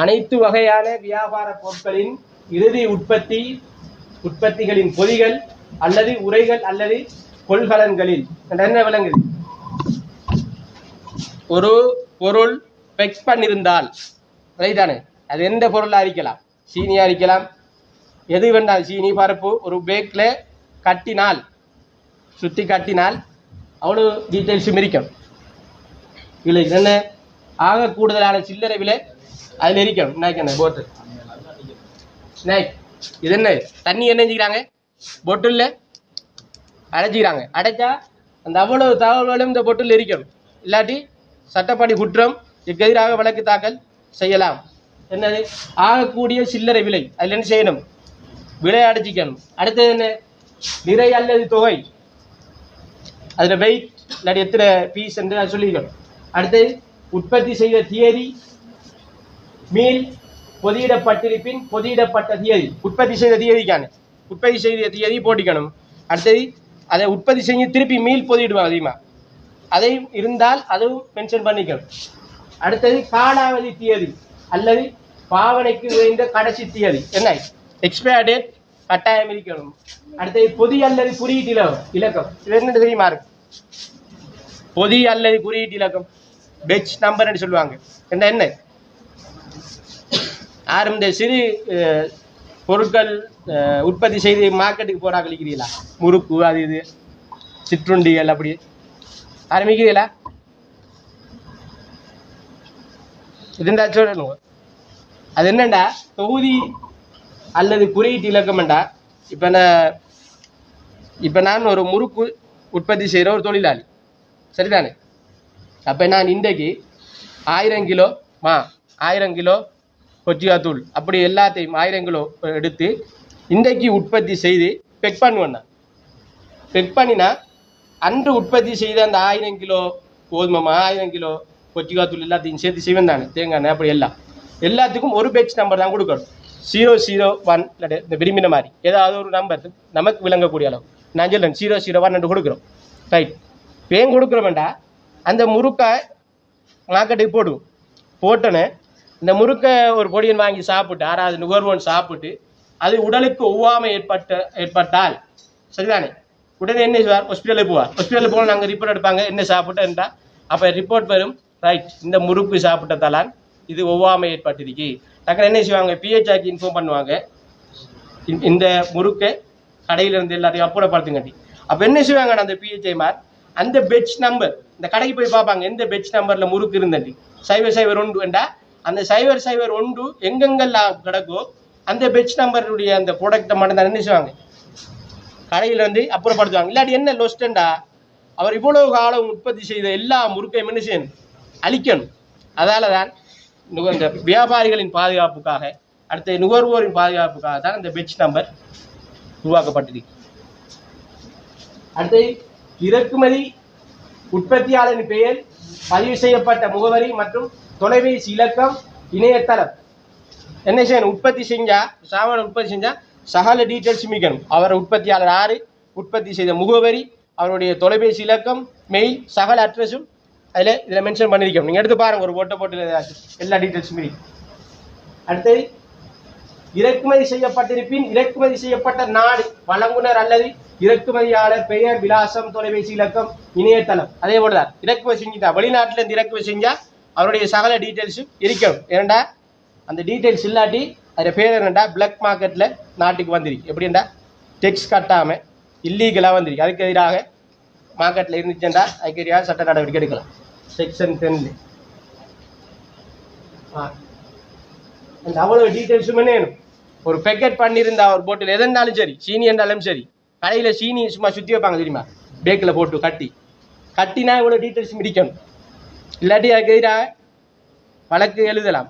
அனைத்து வகையான வியாபார பொருட்களின் இறுதி உற்பத்தி உற்பத்திகளின் பொதிகள் அல்லது உரைகள் அல்லது கொள்கலன்களில் என்ன விலங்குது ஒரு பொருள் பெக் பண்ணிருந்தால் ரைட்டானே அது எந்த பொருளாக இருக்கலாம்? சீனியாக இருக்கலாம். எது வேண்டாம் சீனி பருப்பு ஒரு பேக்கில் கட்டினால் சுற்றி கட்டினால் அவ்வளோ டீட்டெயில்ஸும் இருக்கும். இல்லை என்ன? ஆக கூடுதலான சில்லறை விலை அதில் இருக்கும் என்ன? போட்டு ஸ்நாக் இது என்ன? தண்ணி என்ன செஞ்சுக்கிறாங்க? பொட்டில் அடைச்சிக்கிறாங்க. அடைச்சா அந்த அவ்வளவு தகவல்களும் இந்த பொட்டில் எரிக்கணும் இல்லாட்டி சட்டப்படி குற்றம் எதிராக வழக்கு தாக்கல் செய்யலாம். என்னது? ஆகக்கூடிய சில்லறை விலை. அதில் என்ன செய்யணும்? விலை அடைச்சிக்கணும். அடுத்தது என்ன? நிறை அல்லது தொகை. அதில் வெயிட் இல்லாட்டி எத்தனை பீஸ் என்று சொல்லிக்கணும் அடுத்தது உற்பத்தி செய்த தியரி மீள் பொதியிடப்பட்டிருப்பின் பொதியிடப்பட்ட தியதி உற்பத்தி செய்த தியதிக்கான உற்பத்தி செய்த தியதி போட்டிக்கணும். அடுத்தது அதை உற்பத்தி செஞ்சு திருப்பி மீள் பொதியிடுவாங்க அதிகமாக அதை இருந்தால் அதுவும் மென்ஷன் பண்ணிக்கணும். அடுத்தது காலாவதி தியதி அல்லது பாவனைக்கு உயர்ந்த கடைசி தியதி. என்ன? எக்ஸ்பயர் டேட் கட்டாயம் இருக்கணும். அடுத்தது பொதி அல்லது குறியீட்டு இலக்கம் இலக்கம். இது என்ன தெரியுமா? இருக்கு. பொதி அல்லது குறியீட்டு இலக்கம். பெச் நம்பர்னு சொல்லுவாங்க. என்ன என்ன? யாரும் இந்த சிறு பொருட்கள் உற்பத்தி செய்து மார்க்கெட்டுக்கு போறா கழிக்கிறீங்களா முறுக்கு அது இது சிற்றுண்டிகள் அப்படி. ஆரம்பிக்கிறீங்களா? இருந்தா சொல்லணும். அது என்னண்டா? தொகுதி அல்லது குறியீட்டு இலக்கம்ண்டா? இப்போ நான் இப்போ நான் ஒரு முறுக்கு உற்பத்தி செய்கிற ஒரு தொழிலாளி. சரிதானே? அப்போ நான் இன்றைக்கு ஆயிரம் கிலோ மா ஆயிரம் கிலோ கொச்சிக்காத்தூள் அப்படி எல்லாத்தையும் ஆயிரம் கிலோ எடுத்து இன்றைக்கு உற்பத்தி செய்து பெக் பண்ணுவேன் நான் பெக் பண்ணினா அன்று உற்பத்தி செய்த அந்த ஆயிரம் கிலோ கோதுமை ஆயிரம் கிலோ கொச்சிக்காத்தூள் எல்லாத்தையும் சேர்த்து செய்வேன் தானே தேங்காய் எண்ணெய் அப்படி எல்லாம். எல்லாத்துக்கும் ஒரு பேட்ச் நம்பர் தான் கொடுக்கணும். ஜீரோ ஜீரோ ஒன் இந்த விரும்பின மாதிரி. ஏதாவது ஒரு நம்பர் நமக்கு விளங்கக்கூடிய அளவு. நான் சொல்லேன் ஜீரோ ஜீரோ ஒன் ரெண்டு கொடுக்குறோம். ரைட் ஏன் கொடுக்குறோம்டா அந்த முறுக்கை மார்க்கெட்டுக்கு போடுவோம். போட்டோன்னே இந்த முறுக்கை ஒரு பொடியன் வாங்கி சாப்பிட்டு ஆறாவது நுகர்வோன் சாப்பிட்டு அது உடலுக்கு ஒவ்வாமை ஏற்பட்ட ஏற்பட்டால் சரிதானே? உடனே என்ன செய்வார்? ஹாஸ்பிட்டலுக்கு போவார். ஹாஸ்பிட்டலுக்கு போனால் நாங்கள் ரிப்போர்ட் எடுப்பாங்க. என்ன சாப்பிட்டேன்டா அப்போ ரிப்போர்ட் வரும். ரைட் இந்த முறுக்கு சாப்பிட்டதாலான் இது ஒவ்வாமை ஏற்பட்டிருக்கு. டக்குனு என்ன செய்வாங்க? பிஹெச்ஆக்கு இன்ஃபார்ம் பண்ணுவாங்க. இந்த- இந்த முறுக்கை கடையில் இருந்து எல்லாத்தையும் அப்புறப்படுத்துங்கட்டி. அப்போ என்ன செய்வாங்க அந்த பிஹெச்ஐ மார்? அந்த பெட்ச் நம்பர் இந்த கடைக்கு போய் பார்ப்பாங்க. எந்த பெட்ச் நம்பரில் முறுக்கு இருந்தாண்டி சைவ சைவர் ஒன்று வேண்டா அந்த சைபர் சைபர் ஒன்று எங்கெங்கெல்லாம் கிடக்கோ அந்த பெட்ச் நம்பருடைய அந்த ப்ராடக்டை மட்டும் தான் என்ன செய்வாங்க கடையில் வந்து அப்புறப்படுத்துவாங்க. இல்லாட்டி என்ன லொஸ்டண்டா அவர் இவ்வளவு காலம் உற்பத்தி செய்த எல்லா முறுக்கையும் என்ன செய்யணும் அழிக்கணும். அதால தான் இந்த வியாபாரிகளின் பாதுகாப்புக்காக அடுத்த நுகர்வோரின் பாதுகாப்புக்காக தான் இந்த பெட்ச் நம்பர் உருவாக்கப்பட்டிருக்கு. அடுத்து இறக்குமதி உற்பத்தியாளரின் பெயர் பதிவு செய்யப்பட்ட முகவரி மற்றும் தொலைபேசி இலக்கம் இணையதளம். என்ன செய்யணும் உற்பத்தி செஞ்சா சாமான உற்பத்தி செஞ்சா சகல டீட்டெயில்ஸ் மிக்கணும். அவர் உற்பத்தியாளர் ஆறு உற்பத்தி செய்த முகவரி அவருடைய தொலைபேசி இலக்கம் மெயில் சகல அட்ரஸும் அதில் இதில் மென்ஷன் பண்ணியிருக்கணும் நீங்கள் எடுத்து பாருங்கள் ஒரு ஓட்ட போட்டில் எல்லா டீட்டெயில்ஸுமே அடுத்தது இறக்குமதி செய்யப்பட்டிருப்பின் இறக்குமதி செய்யப்பட்ட நாடு வழங்குனர் அல்லது இறக்குமதியாளர் பெயர் விலாசம் தொலைபேசி இலக்கம் இணையதளம் அதே போலதான். இறக்குமதி செஞ்சுட்டா வெளிநாட்டுல இருந்து இறக்குமதி செஞ்சா அவருடைய சகல டீட்டெயில்ஸும் இருக்கணும். ஏன்டா அந்த டீட்டெயில்ஸ் இல்லாட்டி அதில் பேர் என்னண்டா? பிளாக் மார்க்கெட்ல நாட்டுக்கு வந்துருக்கு. எப்படின்னா டெக்ஸ் கட்டாம இல்லீகலா வந்துருக்கு. அதுக்கு எதிராக மார்க்கெட்ல இருந்துச்சுண்டா? அதுக்கு எதிராக சட்ட நடவடிக்கை எடுக்கலாம். செக்ஷன் டென்ல அந்த அவ்வளவு டீட்டெயில்ஸும் என்ன வேணும்? ஒரு பேக்கெட் பண்ணியிருந்தா ஒரு போட்டில் எதுனாலும் சரி சீனி என்றாலும் சரி கடையில் சீனி சும்மா சுற்றி வைப்பாங்க தெரியுமா? பேக்கில் போட்டு கட்டி. கட்டினா இவ்வளோ டீட்டெயில்ஸ் முடிக்கணும் இல்லாட்டி அதுக்கு எதிராக வழக்கு எழுதலாம்.